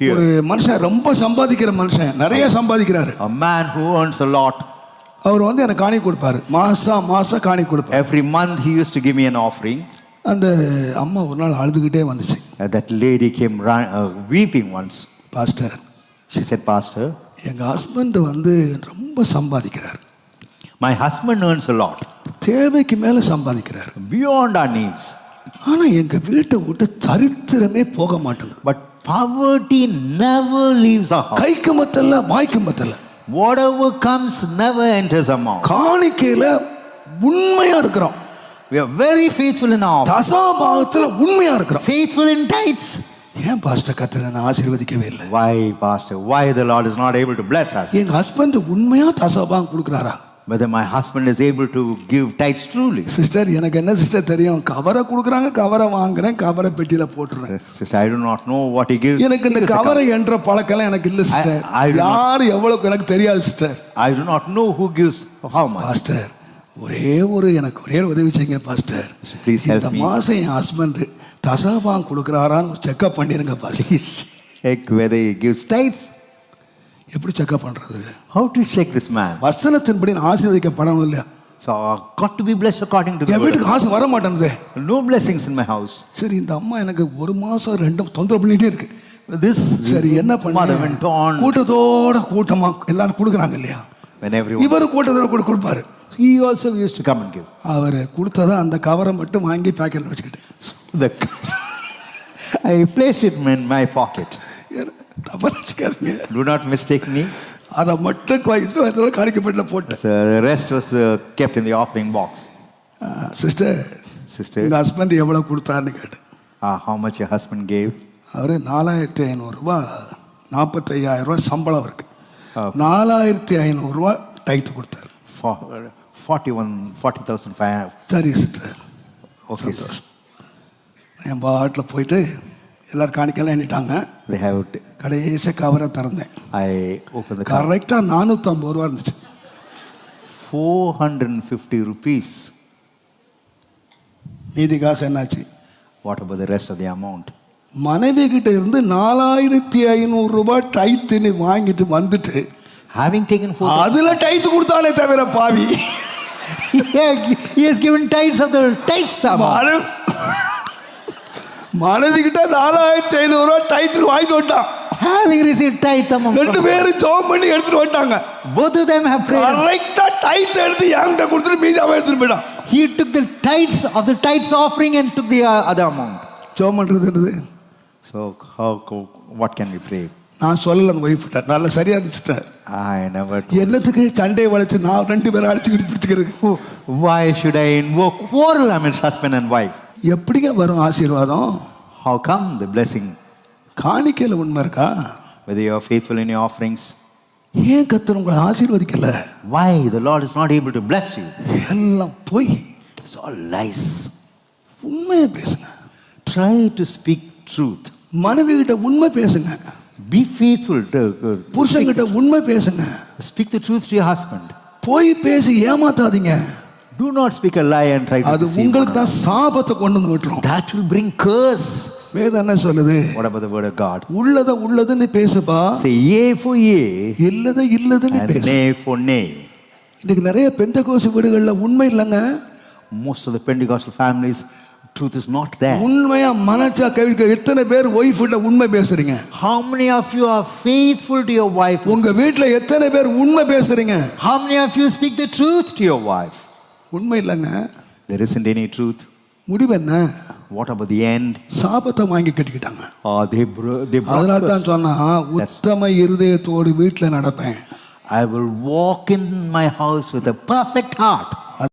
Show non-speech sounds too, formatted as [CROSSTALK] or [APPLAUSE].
ஒரு மனுஷன் ரொம்ப சம்பாதிக்கிற மனுஷன் நிறைய சம்பாதிக்கிறாரு. a man who earns a lot. அவர் வந்து எனக்கு காணி கொடுப்பாரு. மாசம் மாசம் காணி கொடுப்பாரு. Every month he used to give me an offering. அந்த அம்மா ஒரு நாள் அழுதுகிட்டே வந்துச்சு. That lady came run, uh, weeping once. Pastor She said, Pastor, எங்க ஹஸ்பண்ட் வந்து ரொம்ப சம்பாதிக்கிறார். my husband earns a lot, தேவைக்கு மேல சம்பாதிக்கிறார். Beyond our needs. ஆனா எங்க வீட்டை விட்டு சரித்திரமே போக மாட்டேங்குது. But poverty never leaves our house. கைக்கு மத்தல்ல வாய்க்கு மத்தல்ல Whatever comes never enters our mouth. காணிக்கையில உண்மையா இருக்கிறோம் We are very faithful in our தசாபாகத்துல உண்மையா இருக்கிறோம் faithful in tithes. ஏன் பாஸ்டர் கத்தரை நான் ஆசீர்வதிக்கவே இல்லை Why, Pastor? Why the Lord is not able to bless us? எங்க ஹஸ்பண்ட் உண்மையா தசாபாகம் கொடுக்குறாரா Whether my husband is able to give tithes truly. Sister எனக்கு என்ன சிஸ்டர் தெரியும் கவரை கொடுக்குறாங்க கவரை வாங்குறேன் கவரை பெட்டியில போட்டுறேன் Sister, I do not know what he gives. எனக்கு இந்த கவரை என்ற பழக்கம்லாம் எனக்கு இல்ல சிஸ்டர் யார் எவ்வளவு எனக்கு தெரியாது sister I do not know who gives how much. Pastor ஒரே ஒரு எனக்கு ஒரே ஒரு உதவி செய்யுங்க பாஸ்டர் Please help இந்த me. மாசம் என் ஹஸ்பண்ட் தசாபாகம் கொடுக்குறாரான்னு செக்அப் பண்ணிருங்க pastor check whether he gives tithes. எப்படி செக்அப் பண்றது How to check this man? வசனத்தின்படி நான் ஆசீர்வதிக்கப்படணும் இல்லையா got to be blessed according to the என். வீட்டுக்கு ஆசை வர மாட்டேங்குதே No blessings in my house. சரி இந்த அம்மா எனக்கு ஒரு மாசம் ரெண்டும் தொந்தரவு பண்ணிட்டே இருக்கு This சரி என்ன mother went பண்ண on கூட்டத்தோட கூட்டமா எல்லாரும் கொடுக்குறாங்க இல்லையா. இவர் கூட்டத்தோட கூட கொடுப்பாரு He also used to come and give. அவர் கொடுத்ததை அந்த கவரை மட்டும் வாங்கி பேக்கெட்ல வச்சுக்கிட்டு The [LAUGHS] I placed it in my வச்சுக்காதீங்க Do not mistake me. அதை மட்டும் வயசு காணிக்கப்பட்ட போட்டேன் was uh, kept in the offering box. Sister Sister, எங்க ஹஸ்பண்ட் எவ்வளவு கொடுத்தாருன்னு கேட்டேன் uh, how much your husband gave? அவரு நாலாயிரத்தி ஐநூறுரூவா நாற்பத்தையாயிரம் ரூபாய் சம்பளம் இருக்கு ஆ. நாலாயிரத்தி ஐநூறுரூவா டைத்து கொடுத்தாரு For, uh, 41, 40,500. சரி சிஸ்டர் sir. சந்தோஷம் என் பாட்டில் போயிட்டு எல்லாரும் காணிக்கலாம் எண்ணிட்டாங்க They have. கடைசி கவரை திறந்தேன் the car. கரெக்டாக நானூற்றம்பது ரூபா இருந்துச்சு 450 rupees. மீதி காசு என்னாச்சு What about the rest of the amount? மனைவி கிட்ட இருந்து நாலாயிரத்தி ஐநூறு ரூபாய் டைத்துன்னு வாங்கிட்டு வந்துட்டு taken four, அதுல டைத்து கொடுத்தாலே தவிர பாவி [LAUGHS] tithes of the tithes amount. மன- மனைவி கிட்ட நாலாயிரத்தி ஐநூறு ரூபாய் டைத்து வாங்கிட்டு வந்துட்டான் Having received tithe amount, ரெண்டு பேரும் ஜோம் பண்ணி எடுத்துட்டு வந்துட்டாங்க both of them have prayed. கரெக்டா டைத் எடுத்து என்கிட்ட கொடுத்துட்டு மீதி அவன் எடுத்துட்டு போயிட்டான் He took the tithes of the tithes offering and took the uh, other amount. ஜோம் பண்றது என்னது So how, what can we pray? நான் சொல்லல அந்த ஒய்ஃப்ட்ட நல்ல சரியா never. என்னத்துக்கு சண்டையை வளைச்சு நான் ரெண்டு பேரும் அடிச்சுக்கிட்டு பிடிச்சிக்கிறது Why should I invoke quarrel amidst husband and wife? எப்படிங்க வரும் ஆசீர்வாதம் How come the blessing? காணிக்கையில உண்மை இருக்கா Whether you are faithful in your offerings, ஏன் கத்தர் உங்களை ஆசீர்வதிக்கல why the Lord is not able to bless you? எல்லாம் போய் It's all lies. உண்மையை பேசுங்க Try to speak truth. மனைவி கிட்ட உண்மை பேசுங்க Be faithful to uh, புருஷன்கிட்ட உண்மை பேசுங்க speak the truth to your husband. போய் பேசி ஏமாத்தாதீங்க Do not speak a lie and try to அது. உங்களுக்கு தான் சாபத்தை கொண்டு வந்து விட்டுரும். That will bring curse. வேதம் என்ன சொல்லுது What about the word of God? உள்ளத உள்ளதுன்னு பேசுப்பா Say yea for yea இல்லத இல்லதுன்னு பேசு nay for nay. இன்னைக்கு நிறைய பெந்த கோசு வீடுகள்ல உண்மை இல்லைங்க Most of the Pentecostal families, truth is not there. உண்மையா மனச்சா கவிக்க எத்தனை பேர் ஒய்ஃப் உண்மை பேசுறீங்க How many of you are faithful to your wife? உங்க வீட்டுல எத்தனை பேர் உண்மை பேசுறீங்க How many of you speak the truth to your wife? உண்மை இல்லைங்க There isn't any truth. முடிவு என்ன What about the end? சாபத்தை வாங்கி கட்டிக்கிட்டாங்க Oh, bro- they brought அதனால. தான் சொன்னா உத்தம இருதயத்தோடு வீட்டுல நடப்பேன் I will walk in my house with a perfect heart.